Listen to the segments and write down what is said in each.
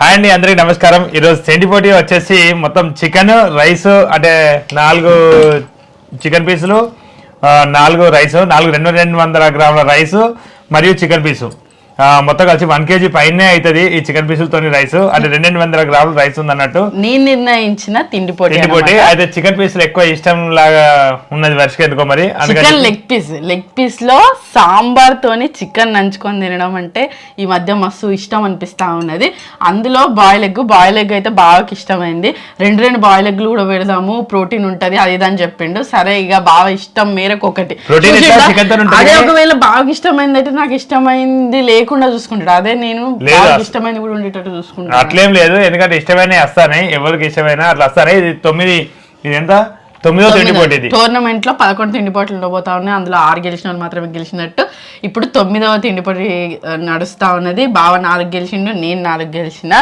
Hi అండి అందరికి నమస్కారం. ఈరోజు సెంటిపోటీ వచ్చేసి మొత్తం చికెన్ రైస్ అంటే నాలుగు చికెన్ పీసులు నాలుగు రైస్ నాలుగు రెండు రెండు వందల గ్రాముల రైస్ మరియు చికెన్ పీసు. మొత్తం కలిసి వన్ కేజీ పైనే అవుతుంది ఈ చికెన్ పీసులతోని రైస్ అంటే రెండు రెండు వందల గ్రాముల రైస్ ఉంది అన్నట్టు నేను నిర్ణయించిన తిండి పోటీ సెంటిపోటీ అయితే చికెన్ పీసులు ఎక్కువ ఇష్టం లాగా ఉన్నది వర్షకి ఎందుకో మరి? చికెన్ లెగ్ పీస్ లెగ్ పీస్లో సాంబార్ తోని చికెన్ నంచుకొని తినడం అంటే ఈ మధ్య మస్తు ఇష్టం అనిపిస్తా ఉన్నది. అందులో బాయిల్ ఎగ్ బాయిల్ ఎగ్ అయితే బాగా ఇష్టమైంది. రెండు రెండు బాయిల్ ఎగ్లు కూడా పెడదాము. ప్రోటీన్ ఉంటది అది ఇది అని చెప్పిండు. సరే ఇక బాగా ఇష్టం మేరకు ఒకటి. అదే ఒకవేళ బాగా ఇష్టమైంది అయితే నాకు ఇష్టమైంది లేకుండా చూసుకుంటాడు. అదే నేను ఇష్టమైంది కూడా ఉండేటట్టు చూసుకుంటాను. అట్లేం లేదు. ఎందుకంటే ఇష్టమైన వస్తాయి ఎవరికి ఇష్టమైన అట్లా వస్తాయి ఇది తొమ్మిది ఇది ఎంత? తొమ్మిదో తిండి పోటీ ఇది. టోర్నమెంట్లో పదకొండు తిండి పోటీలు పోతా ఉన్నాయి. అందులో ఆరు గెలిచిన వాళ్ళు మాత్రమే గెలిచినట్టు. ఇప్పుడు తొమ్మిదవ తిండి పోటీ ఆ, నడుస్తా ఉన్నది. బావ నాలుగు గెలిచిండు నేను నాలుగు గెలిచిన.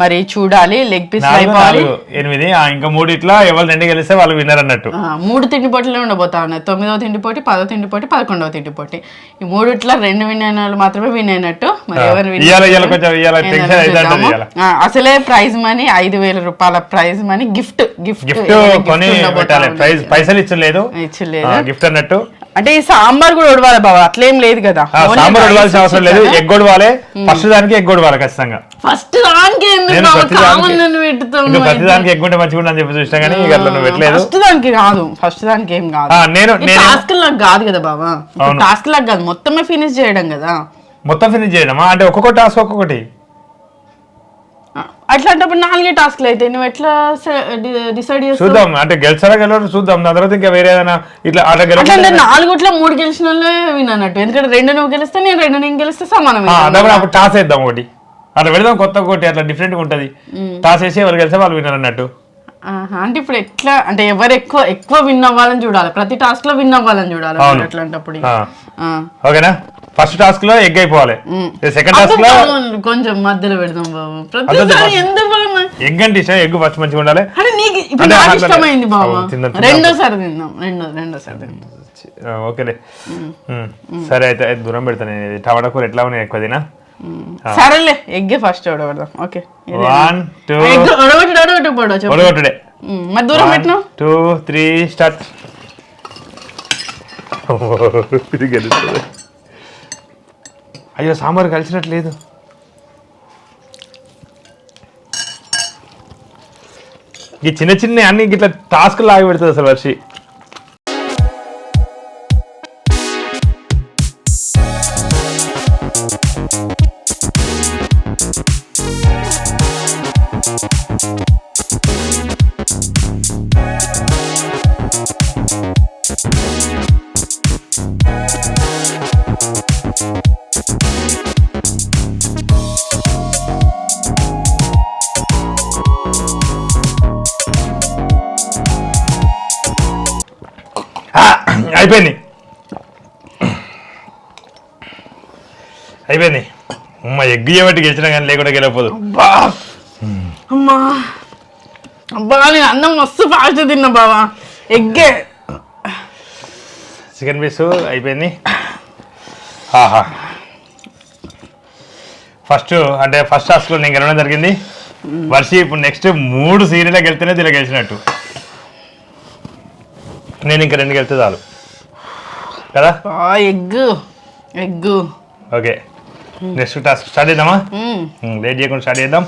మరి చూడాలి లెగ్ పీస్ అయిపోవాలి. ఎనిమిది ఇంకా మూడు ఇట్లా ఎవరు రెండు గెలిస్తే వాళ్ళు విన్నర్ అన్నట్టు. మూడు తిండి పోటీలు ఉండబోతా ఉన్నాయి. తొమ్మిదవ తిండి పోటీ పదో తిండి పోటీ పదకొండవ తిండి పోటీ ఈ మూడిట్లా రెండు విన్ అయిన వాళ్ళు మాత్రమే విన్ అయినట్టు. మరి ఎవరు అసలే ప్రైజ్ మనీ ఐదు వేల రూపాయల prize money gift gift prize పైసలు ఇచ్చలేదు. ఇచ్చలేదు. గిఫ్ట్ అన్నట్టు. అంటే ఈ సాంబార్ కూడా ఉడవాలి బాబా? అట్లేం లేదు కదా. సాంబార్ ఉడవాల్సిన అవసరం లేదు. ఎగ్ కొడవాలి ఫస్ట్ దానికి ఎగ్ కొడవాలి ఖచ్చితంగా. ఫస్ట్ దానికి ప్రతి దానికి కామన్ అని పెట్టుతాం ఇంకా ప్రతి దానికి ఎగ్ ఉంటే మంచిగా ఉండని చెప్పి చూసినా కానీ ఇక నువ్వు పెట్టలేదు. ఫస్ట్ దానికి కాదు. ఫస్ట్ దానికి ఏం కాదు. నేను నేను టాస్క్ లాగా కాదు కదా బాబా. టాస్క్ లాగా కాదు. మొత్తమే ఫినిష్ చేయడం కదా. మొత్తం ఫినిష్ చేయడమా? అంటే ఒక్కొక్క టాస్క్ ఒక్కొక్కటి. అట్లాంటప్పుడు నాలుగే టాస్క్లు అయితే నువ్వు ఎట్లా డిసైడ్ చేస్తావు? చూద్దాం. అంటే గెలిచారా గెలవరు చూద్దాం. దాని తర్వాత ఇంకా వేరే ఏదైనా ఇట్లా అట్లా అట్లా అంటే గెలవ నాలుగుట్లో మూడు గెలిచిన వాళ్ళే win అన్నట్టు. ఎందుకంటే రెండు నువ్వు గెలిస్తే నేను రెండు నేను గెలిస్తే సమానం అప్పుడు టాస్ వేద్దాం ఒకటి. అట్లా పెడదాం కొత్త ఒకటి అట్లా డిఫరెంట్గా ఉంటది టాస్ వేసి ఎవరు గెలిస్తే వాళ్ళు విన్నర్ అన్నట్టు. అంటే ఇప్పుడు ఎట్లా అంటే ఎవరు ఎక్కువ ఎక్కువ విన్ అవ్వాలని చూడాలి. ప్రతి టాస్క్లో విన్ అవ్వాలని చూడాలి. అట్లాంటప్పుడు. ఓకేనా? ఫస్ట్ టాస్క్లో ఎగ్ అయిపోవాలి. సెకండ్ టాస్క్లో కొంచెం మధ్యలో పెడదాం బాబు. ప్రతిసారి? ఎగ్ అంటే ఇష్టం ఎగ్ ఫస్ట్ మంచిగా ఉండాలి. అంటే నీకు ఇప్పుడు అంటే నాకు అట్లా- ఇష్టమైంది బాబు. రెండోసారి తిందాం రెండో రెండోసారి తిందాం. ఓకేలే. సరే అయితే దూరం పెడతాను. టమాటా కూర ఎట్లా ఉన్నాయి ఎక్కువ తినా? సరేలే ఎగ్గే ఫస్ట్ ఓడబడదాం ఓకే వన్ టూ ఎగ్ ఓడగొట్టి ఓడగొట్టి పోడో చెప్పు. ఒడగొట్టుడే ఉమ్, మరి దూరం పెట్టినావు? టూ త్రీ స్టార్ట్ అయ్యో సాంబార్ కలిసినట్లేదు ఈ చిన్న చిన్న అన్ని ఇట్లా టాస్క్ లాగి పెడుతుంది అసలు వర్షి. అయిపోయింది. అయిపోయింది. అమ్మ ఎగ్గు చేయబట్టి గెలిచినా కానీ లేకుండా గెలవదు అబ్బా! అమ్మా! అబ్బా నేను అన్నం మస్తు ఫాస్ట్ తిన్నా బావా. ఎగ్గే. చికెన్ పీస్ అయిపోయింది. ఆహా. ఫస్ట్ అంటే ఫస్ట్ టాస్క్లో నేను గెలవడం జరిగింది. వర్షి ఇప్పుడు నెక్స్ట్ మూడు సీరియల్కి వెళ్తేనే దీనికి గెలిచినట్టు. నేను ఇంకా రెండు గెలితే చాలు. కదా? Egg egg. Okay. Next task start చేద్దామా. లేట్ చేయకుండా స్టార్ట్ చేద్దాం.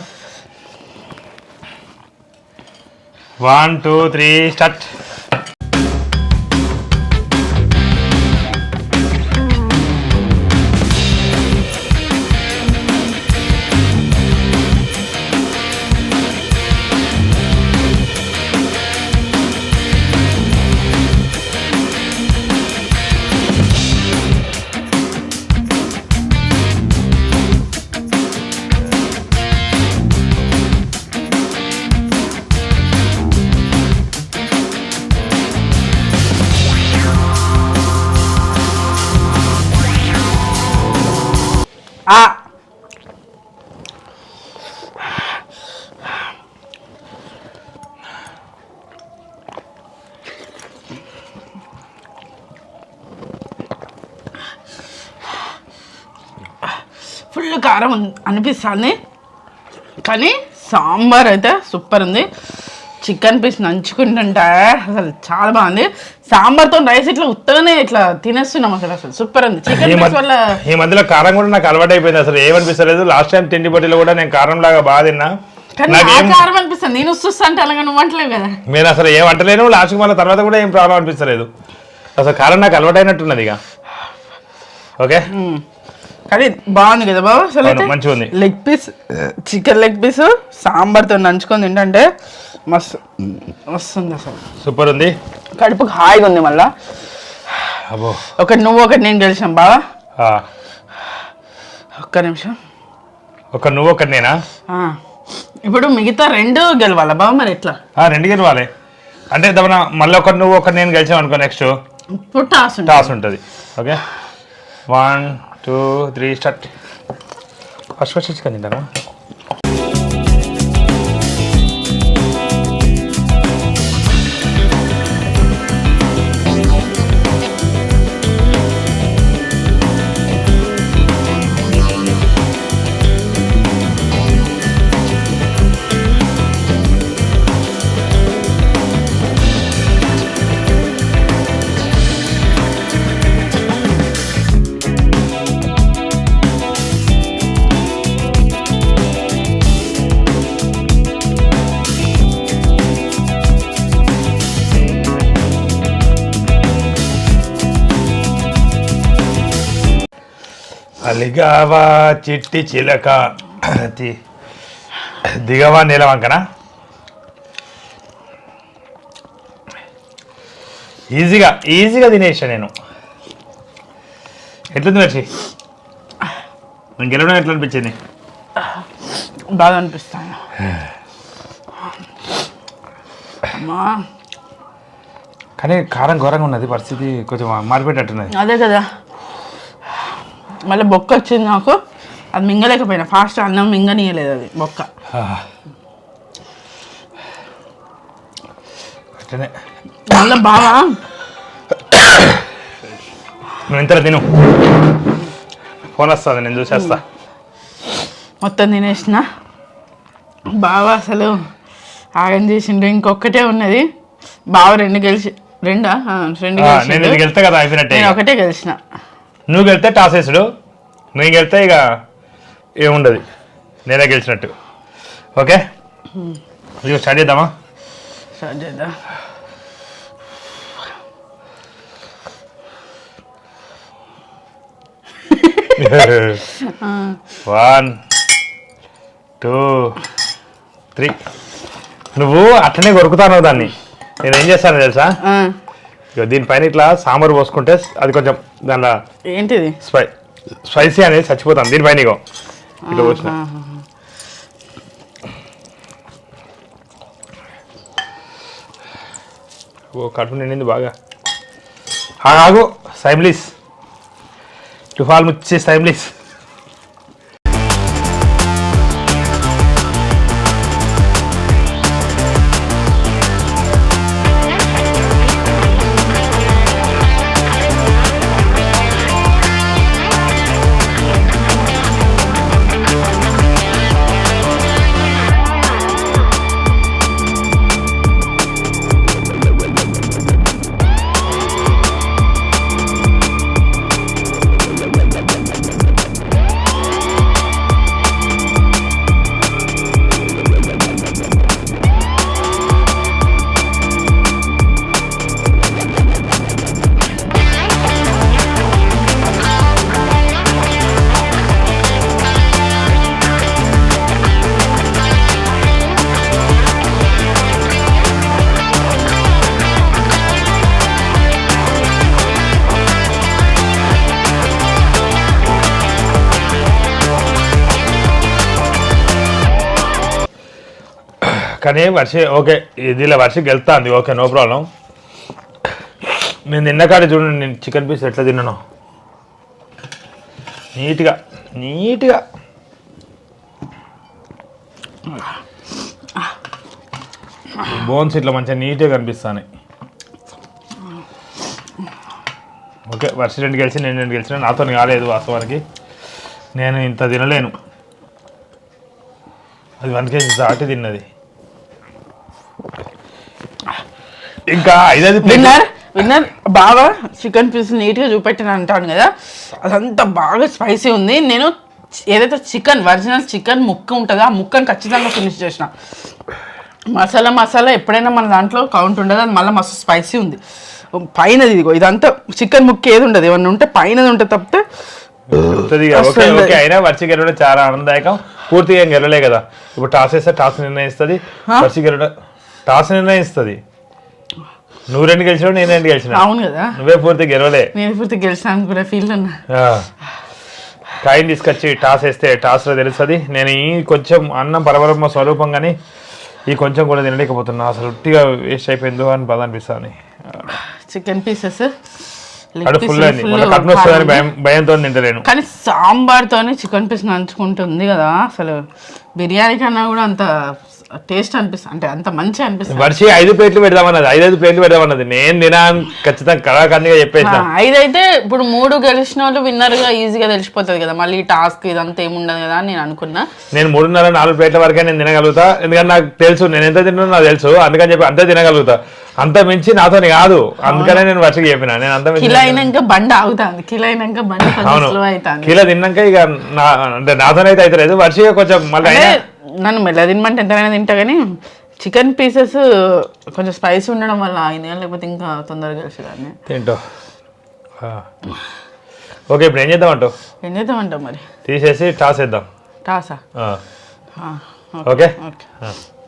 One two three start full కారం అనిపిస్తుంది. కానీ సాంబార్ అయితే సూపర్ ఉంది. చికెన్ పీస్ నంచుకుంటుంటే అసలు చాలా బాగుంది. సాంబార్తో రైస్ ఇట్లా ఉత్తగానే ఇట్లా తినేస్తున్నాం అసలు అసలు సూపర్ ఉంది. చికెన్ పీస్ వల్ల ఈ మధ్యలో కారం కూడా నాకు అలవాటు అయిపోయింది అసలు ఏమనిపిస్తలేదు లాస్ట్ టైం తిండి బట్టిలో కూడా నేను కారం లాగా బాగా తిన్నా. కారం అనిపిస్తుంది. నేను వస్తుస్తా అంటే అలాగే నువ్వు అంటలేవు కదా. నేను అసలు ఏం అంటలేను లాస్ట్ మళ్ళీ తర్వాత కూడా ఏం ప్రాబ్లం అనిపిస్తలేదు. అసలు కారం నాకు అలవాటు అయినట్టున్నది ఇక. ఓకే. కానీ బాగుంది కదా బాబు? అసలు మంచిగా ఉంది. Leg piece chicken leg piece సాంబార్తో నంచుకొని తింటే మస్తు. వస్తుంది అసలు. సూపర్ ఉంది. కడుపుకి హాయిగా ఉంది మళ్ళా. అబ్బో. ఒకటి నువ్వు ఒకటి నేను గెలిచాం బావా. ఒక్క నిమిషం. ఒక నువ్వు ఒకటి నేనా. ఇప్పుడు మిగతా రెండు గెలవాలా బావ మరి ఎట్లా? రెండు గెలవాలి. అంటే దమన మళ్ళీ ఒకటి నువ్వు ఒకటి నేను గెలిచాం అనుకో నెక్స్ట్. ఇప్పుడు టాస్ ఉంటుంది. టాస్ ఉంటుంది. Okay. One two three start. First first chicken తింటాను అలిగావా చిట్టి చిలక? దిగవా నీలవంకన ఈజీగా ఈజీగా తినేసా నేను. ఎట్లుంది వచ్చి నేను గెలవడం ఎట్లా అనిపించింది? బాగా అనిపిస్తాను కానీ కారం ఘోరంగా ఉన్నది పరిస్థితి కొంచెం మారిపెట్టట్టున్నది అదే కదా. మళ్ళీ బొక్క వచ్చింది నాకు అది మింగలేకపోయినా. ఫాస్ట్ అన్నం మింగనీయలేదు అది బొక్క. మళ్ళీ బాగా ఇంతలో తిను. ఫోన్ వస్తుంది నేను చూసేస్తా. మొత్తం తినేసిన. బాగా అసలు ఆగం చేసిండు. ఇంకొకటే ఉన్నది. బావ రెండు గెలిచి రెండా? రెండు అయిపోయినట్టే నేను ఒకటే గెలిచిన. నువ్వు గెలితే టాస్ వేసుడు నువ్వు గెలితే ఇక ఏముండదు. నేనే గెలిచినట్టు. ఓకే? ఇక స్టార్ట్ చేద్దామా? స్టార్ట్ చేద్దాం. వన్ టూ త్రీ నువ్వు అట్లనే కొరుకుతాను దాన్ని. నేను ఏం చేస్తాను తెలుసా? దీనిపైన ఇట్లా సాంబార్ పోసుకుంటే అది కొంచెం దానిలో ఏంటిది? స్పై స్పైసీ అనేది చచ్చిపోతాను దీనిపైన ఇగో. ఇట్లా పోసిన. ఓ కడుపు నిండింది బాగా. ఆగు సైమ్లీస్ టుఫాల్ ముచ్చి సైమ్లీస్ కానీ వర్ష ఓకే ఇదిలా వర్షకి గెలుతుంది ఓకే నో ప్రాబ్లం నేను నిన్నకాడ చూడండి నేను చికెన్ పీస్ ఎట్లా తిన్నాను. నీట్గా నీట్గా. బోన్స్ ఇట్లా మంచిగా నీట్గా కనిపిస్తాయి ఓకే వర్ష రెండు గెలిచి నేను రెండు గెలిచిన నాతో కాలేదు వాస్తవానికి. నేను ఇంత తినలేను. అది వన్ కేజీ దాటి తిన్నది. ఇంకా ఐదైదు విన్నర్? విన్నర్? బాగా చికెన్ పీస్ నీట్గా చూపెట్టిన అంటాను కదా. అదంతా బాగా స్పైసీ ఉంది. నేను ఏదైతే చికెన్ ఒరిజినల్ చికెన్ ముక్క ఉంటుందో ఆ ముక్కను ఖచ్చితంగా ఫినిష్ చేసిన. మసాలా మసాలా ఎప్పుడైనా మన దాంట్లో కౌంట్ ఉండదు. అది మళ్ళీ మస్తు స్పైసీ ఉంది. పైనది ఇదిగో ఇదంతా చికెన్ ముక్క ఏది ఉండదు. ఏమన్నా ఉంటే పైనది ఉంటుంది తప్పితే అయినా వర్షి గెలవడం చాలా ఆనందదాయకం. పూర్తిగా గెలవలే కదా. ఇప్పుడు టాస్ వేస్తే టాస్ నిర్ణయిస్తుంది. వర్షి గెలవడం టాస్ నిర్ణయిస్తుంది. నువ్వు రెండు గెలిచినావు నేను రెండు గెలిచిన. అవును కదా. నువ్వే పూర్తి గెలవలే. నేను పూర్తి గెలిచాను కూడా ఫీల్ ఉన్నా. కాయిన్ తీసుకొచ్చి టాస్ వేస్తే టాస్లో తెలుస్తుంది. నేను ఈ కొంచెం అన్నం పరబ్రహ్మ స్వరూపం కానీ ఈ కొంచెం కూడా తినలేకపోతున్నా. అసలు ఉట్టిగా వేస్ట్ అయిపోయిందో అని బాధ అనిపిస్తుంది. చికెన్ పీసెస్ అక్కడ ఫుల్ అయింది కట్న వస్తుందని భయం భయంతో తింటలేను. కానీ సాంబార్తోనే చికెన్ పీస్ నంచుకుంటుంది కదా. అసలు బిర్యానీ కన్నా కూడా అంత టేస్ట్ అనిపిస్తుంది అంటే అంత మంచిగా అనిపిస్తుంది వర్షి ఐదు ప్లేట్లు పెడదామన్నది ఐదు ఐదు ప్లేట్లు పెడదామన్నది. నేను తినాను ఖచ్చితంగా కళాకందిగా చెప్పేసిన. ఆ, ఐదైతే ఇప్పుడు మూడు గెలిచిన వాళ్ళు విన్నర్గా ఈజీగా తెలిసిపోతుంది కదా. మళ్ళీ టాస్క్ ఇదంతా ఏముండదు కదా అని నేను అనుకున్నా. నేను మూడున్నర నాలుగు ప్లేట్ల వరకే నేను తినగలుగుతా. ఎందుకంటే నాకు తెలుసు నేను ఎంత తిన్నానో నాకు తెలుసు. అందుకని చెప్పి అంతే తినగలుగుతా. అంత మించి నాతో కాదు. అందుకనే నేను వర్షకి చెప్పిన. నేను అంత మించి అయినాక బండి ఆగుతుంది. కిలో అయినాక బండి అవును. కిలో తిన్నాక ఇక నా అంటే నాతోనైతే అయితే లేదు వర్షి కొంచెం మళ్ళీ నన్ను మెల్ల తినమంటే ఎంతైనా తింటా కానీ చికెన్ పీసెస్ కొంచెం స్పైసీ ఉండడం వల్ల కానీ లేకపోతే ఇంకా తొందరగా కలిసిదాన్ని తింటూ. ఆ. ఓకే ఇప్పుడు ఏం చేద్దాం అంటావు ఏం చేద్దామంటావు మరి? తీసేసి టాస్ వేద్దాం. టాసా? ఓకే.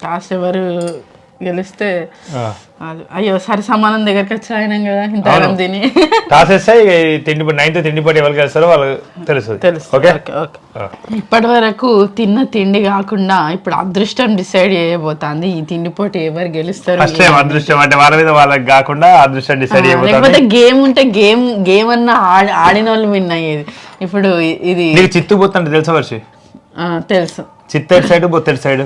టాస్ ఎవరు గెలిస్తే అయ్యో సరి సమానం దగ్గరికి వచ్చి అయినాం కదా ఇంత తిని. ఈ తిండి నైన్త్ తిండి పోటీ ఎవరికి వేస్తారో వాళ్ళకి తెలుస్తుంది. తెలుసు ఓకే? ఇప్పటి వరకు తిన్న తిండి కాకుండా ఇప్పుడు అదృష్టం డిసైడ్ చేయబోతుంది. ఈ తిండి పోటీ ఎవరు గెలుస్తారు అదృష్టం అంటే వాళ్ళ మీద వాళ్ళకి కాకుండా అదృష్టం డిసైడ్ లేకపోతే గేమ్ ఉంటే గేమ్ గేమ్ అన్న ఆడి- ఆడిన వాళ్ళు విన్ అయ్యేది. ఇప్పుడు ఇది చిత్తు బొత్తంటే తెలుసా వర్షి? ఆ, తెలుసు. చిత్తడి సైడ్ బొత్తడి సైడ్?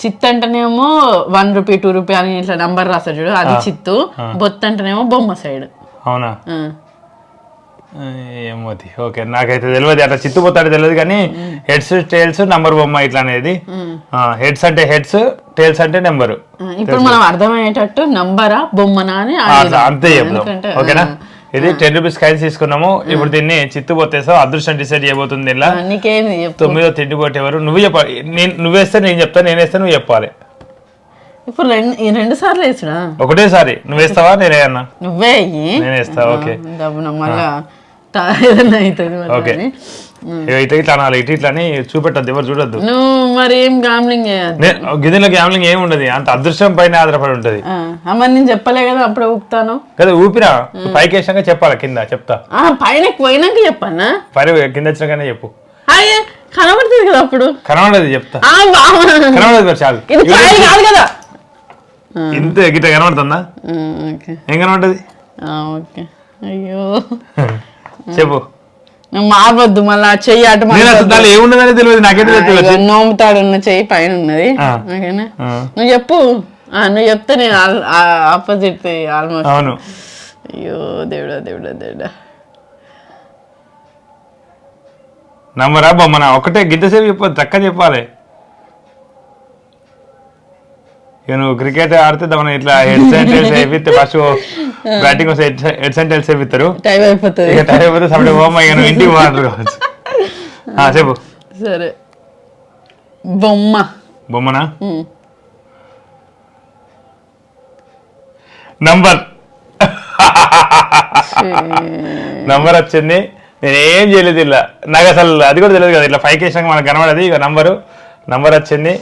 చిత్ అంటేనేమో వన్ రూపీ టూ రూపీ అని ఇట్లా నంబర్ రాస్తాడు చూడు అది చిత్తు. బొత్తు అంటేనేమో బొమ్మ సైడ్ అవునా? ఏమోది ఓకే నాకైతే తెలియదు. అట్లా చిత్తు బొత్తాడు తెలియదు కానీ హెడ్స్ టైల్స్ నంబర్ బొమ్మ ఇట్లా అనేది. హెడ్స్ అంటే హెడ్స్ టైల్స్ అంటే నెంబరు ఇప్పుడు మనం అర్థమయ్యేటట్టు నంబరా బొమ్మనా అని. అంతే చెప్దాం. ఓకేనా? ఇది టెన్ రూపీస్ కాయిన్స్ తీసుకున్నాము. ఇప్పుడు దీన్ని చిత్తు పొత్తేసావు అదృష్టం డిసైడ్ చేయబోతుంది ఇలా తొమ్మిదో తిండి కొట్టేవారు నువ్వు చెప్పాలి. నేను నువ్వేస్తే నేను చెప్తా నేను వేస్తే నువ్వు చెప్పాలి. ఇప్పుడు రెండు రెండు సార్లు వేసుడా ఒకటేసారి. నువ్వు వేస్తావా? నేనే అన్నా. నువ్వే నేను వేస్తా ఓకే. మళ్ళా తా- ఏదైనా అవుతుంది. ఇట్లా ఇట్లా అనాలి ఇటు ఇట్లా అని చూపెట్టద్దు ఎవరు చూడొద్దు. నువ్వు మరి ఏం నేను గిన్నెలో గ్యామ్లింగ్ ఏమి ఉండదు అంత అదృష్టం పైన ఆధారపడి ఉంటది. అమ్మ నేను చెప్పలే కదా అప్పుడే ఊపుతాను. కదా ఊపిరా? పైకి వేసాక చెప్పాలి కింద చెప్తా. పైన పోయినాక చెప్పన్నా? పైన కింద వచ్చినాకనే చెప్పు. అయ్యే కనబడుతుంది కదా అప్పుడు? కనబడదు చెప్తా. కనబడదు మరి చాలు. కాదు కదా. ఇంత గిట్ట కనబడుతుందా? ఏం కనబడుతుంది ఓకే. అయ్యో. చెప్పు. నువ్వు మారవద్దు మళ్ళా చెయ్యి అటు నేను అసలు మారవద్దు. దానిలో ఏమున్నదని తెలియదు నాకేంటి ఆ, తెలియదు ఇగో నోముతాడు ఉన్న చెయ్యి పైన ఉన్నది. ఓకేనా. నువ్వు చెప్పు. ఆ, నువ్వు చెప్తే నేను ఆపోజిట్ ఆల్మోస్ట్ అవును. అయ్యో దేవుడా దేవుడా దేవుడా. నమ్మరా బొమ్మన ఒకటే గిద్దసేపు చెప్పదు చక్కగా చెప్పాలి. నువ్వు క్రికెట్ ఆడితే దాని ఇట్లా హెడ్ సెంటెల్స్ వేపిస్తే ఫస్ట్ బ్యాటింగ్ వస్తే హెడ్ సెంటెల్స్ వేపిస్తారు టైం అయిపోతుంది. ఇక టైం అయిపోతే సపడే బొమ్మ ఇక నువ్వు ఇంటికి పోవాలి కావచ్చు. చెప్పు. సరే. బొమ్మ. బొమ్మనా. నంబర్ నంబర్ వచ్చింది. నేను ఏం చేయలేదు ఇలా. నాకు అసలు అది కూడా తెలియదు కదా ఇట్లా ఫైవ్ కేసాక మనకు కనబడది. ఇక నంబరు నంబర్ వచ్చింది.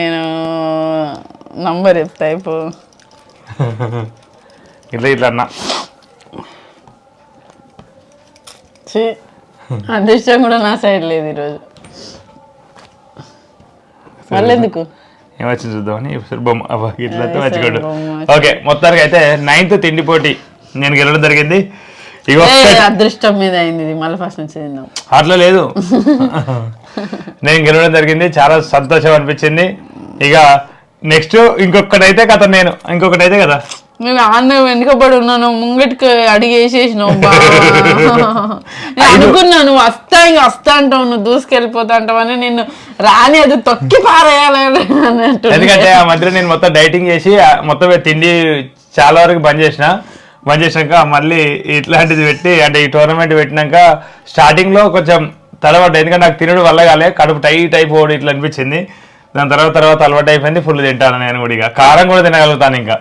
నేను నంబర్ చెప్తా ఇప్పుడు. ఇట్లా ఇట్లా అన్నా. అదృష్టం కూడా నా సైడ్ లేదు ఈరోజు. మళ్ళీ ఎందుకు? ఏమొచ్చింది చూద్దామని? బొమ్మ ఇట్లా బొమ్మ. ఓకే మొత్తానికి అయితే నైన్త్ తిండి పోటీ. నేను గెలవడం జరిగింది. అదృష్టం మీద అయింది ఇది. మళ్ళీ ఫస్ట్ నుంచి తిందాం. అట్లా లేదు. నేను గెలవడం జరిగింది చాలా సంతోషం అనిపించింది. ఇక నెక్స్ట్ ఇంకొకటి అయితే కథ నేను. ఇంకొకటి అయితే కదా? మేము ఆన్న వెనుకబడి ఉన్నాను ముంగటికి అడిగేసేసినావు. నేను అనుకున్నాను వస్తా ఇంకా వస్తా అంటావు నువ్వు దూసుకెళ్ళిపోతా అంటావు అని నేను రాని అది తొక్కి పారేయాలని ఎందుకంటే ఆ మధ్యలో నేను మొత్తం డైటింగ్ చేసి మొత్తం తిండి చాలా వరకు బంద్ చేసిన. బంద్ చేసినాక మళ్ళీ ఇట్లాంటిది పెట్టి అంటే ఈ టోర్నమెంట్ పెట్టినాక స్టార్టింగ్లో కొంచెం తలవాటు ఎందుకంటే నాకు తినడం వల్ల కాలే కడుపు టైట్ అయిపోవడం ఇట్లా అనిపించింది. దాని తర్వాత తర్వాత అలవాటు అయిపోయింది ఫుల్ తింటాను నేను కూడా ఇక. కారం కూడా తినగలుగుతాను ఇంకా.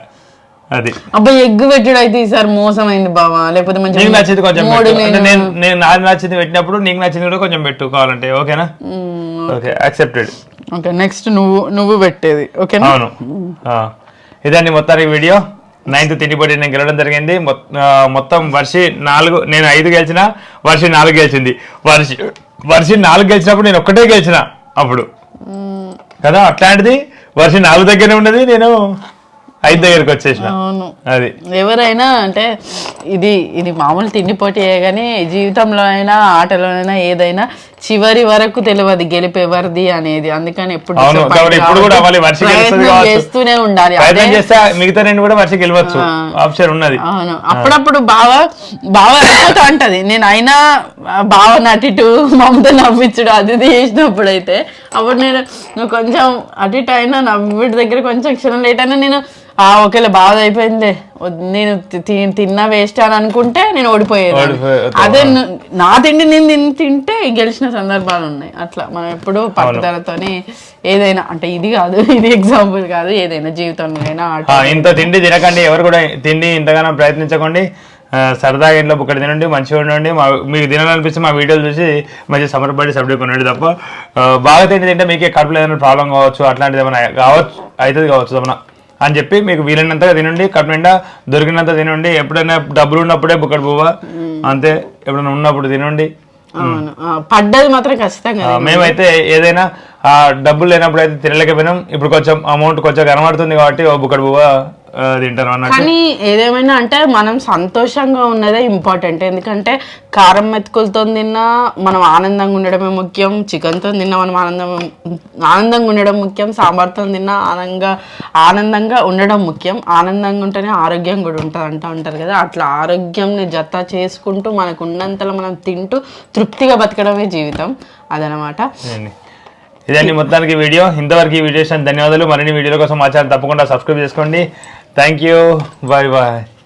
అది. అబ్బాయి ఎగ్గు పెట్టడం అయితే ఈసారి మోసమైంది బావా లేకపోతే నీకు మంచి నచ్చింది కొంచెం పెట్టు. అంటే నేను- నేను నేను నాకు నచ్చింది పెట్టినప్పుడు నీకు నచ్చింది కూడా కొంచెం పెట్టు కావాలంటే ఓకేనా? ఓకే యాక్సెప్టెడ్ ఓకే నెక్స్ట్ నువ్వు నువ్వు పెట్టేది ఓకేనా? అవును. ఆ. ఇదండి మొత్తానికి వీడియో. నైన్త్ తిండిపోటీ నేను గెలవడం జరిగింది. మొత్- ఆ, మొత్తం వర్షి నాలుగు నేను ఐదు గెలిచిన వర్షి నాలుగు గెలిచింది. వర్షి వర్షం నాలుగు గెలిచినప్పుడు నేను ఒక్కటే గెలిచిన అప్పుడు. కదా అట్లాంటిది వర్షం నాలుగు దగ్గరనే ఉన్నది నేను ఐదు దగ్గరికి వచ్చేసిన. అవును. అది. ఎవరైనా అంటే ఇది ఇది మామూలు తిండి పోటీయే కానీ జీవితంలో అయినా ఆటలో అయినా ఏదైనా చివరి వరకు తెలియదు గెలుపు ఎవరిది అనేది. అందుకని ఎప్పుడు ఇప్పుడు కూడా ప్రయత్నం. చేస్తూనే ఉండాలి. ప్రయత్నం చేస్తే మిగతా రెండు కూడా వర్షి గెలవచ్చు ఆప్షన్ ఉన్నది. అవును. అప్పుడప్పుడు బాగా బాగా అయిపోతా ఉంటది నేను అయినా బాగా నటిటు మమత నవ్వించుడు అది చేసినప్పుడు అయితే అప్పుడు నేను నువ్వు కొంచెం అటు ఇటు అయినా నవ్విడి దగ్గర కొంచెం క్షణం లేట్ అయినా నేను ఆ ఒకేలా బాగా అయిపోయింది నేను తిన్నా వేస్ట్ అని అనుకుంటే నేను ఓడిపోయేది ఓడిపోయే- అదే ను- తిండి నేను తిని తింటే గెలిచిన సందర్భాలు ఉన్నాయి. అట్లా మనం ఎప్పుడు పట్టుదలతోని ఏదైనా అంటే ఇది కాదు ఇది ఎగ్జాంపుల్ కాదు ఏదైనా జీవితంలో అయినా ఇంత తిండి తినకండి ఎవరు కూడా తిండి ఇంతగానో ప్రయత్నించకండి. సరదాగా ఇంట్లో బుక్కడి తినండి మంచిగా ఉండండి. మా మీకు తినాలనిపిస్తే మా వీడియోలు చూసి మంచిగా సమర్పడి సబ్జెక్ట్ కొనండి తప్ప బాగా తిండి తింటే మీకే కడుపులో ఏదైనా ప్రాబ్లం కావచ్చు అట్లాంటిది ఏమైనా కావచ్చు అవుతుంది కావచ్చు ఏమైనా అని చెప్పి మీకు వీలైనంతగా తినండి కడుపు నిండా దొరికినంత తినండి. ఎప్పుడైనా డబ్బులు ఉన్నప్పుడే బుక్కడి పువ్వ అంతే. ఎప్పుడైనా ఉన్నప్పుడు తినండి. పడ్డది మాత్రం ఖచ్చితంగా మేమైతే ఏదైనా డబ్బులు లేనప్పుడు అయితే తినలేకపోయినాం. ఇప్పుడు కొంచెం అమౌంట్ కొంచెం కనబడుతుంది కాబట్టి ఓ బుక్కడి పువ్వ తింటాను అన్నట్టు. కానీ ఏదేమైనా అంటే మనం సంతోషంగా ఉన్నదే ఇంపార్టెంట్ ఎందుకంటే కారం మెతుకులతో తిన్నా మనం ఆనందంగా ఉండడమే ముఖ్యం చికెన్తో తిన్నా మనం ఆనందం ఆనందంగా ఉండడం ముఖ్యం సాంబార్తో తిన్నా ఆనందంగా ఆనందంగా ఉండడం ముఖ్యం. ఆనందంగా ఉంటేనే ఆరోగ్యం కూడా ఉంటుంది అంటూ ఉంటారు కదా. అట్లా ఆరోగ్యంని జత చేసుకుంటూ మనకు ఉన్నంతలో మనం తింటూ తృప్తిగా బతకడమే జీవితం. అదనమాట. ఇదండి. మొత్తానికి వీడియో. ఇంతవరకు ఈ వీడియో ధన్యవాదాలు. మరిన్ని వీడియోల కోసం మా ఛానల్ తప్పకుండా సబ్స్క్రైబ్ చేసుకోండి. Thank you. Bye bye.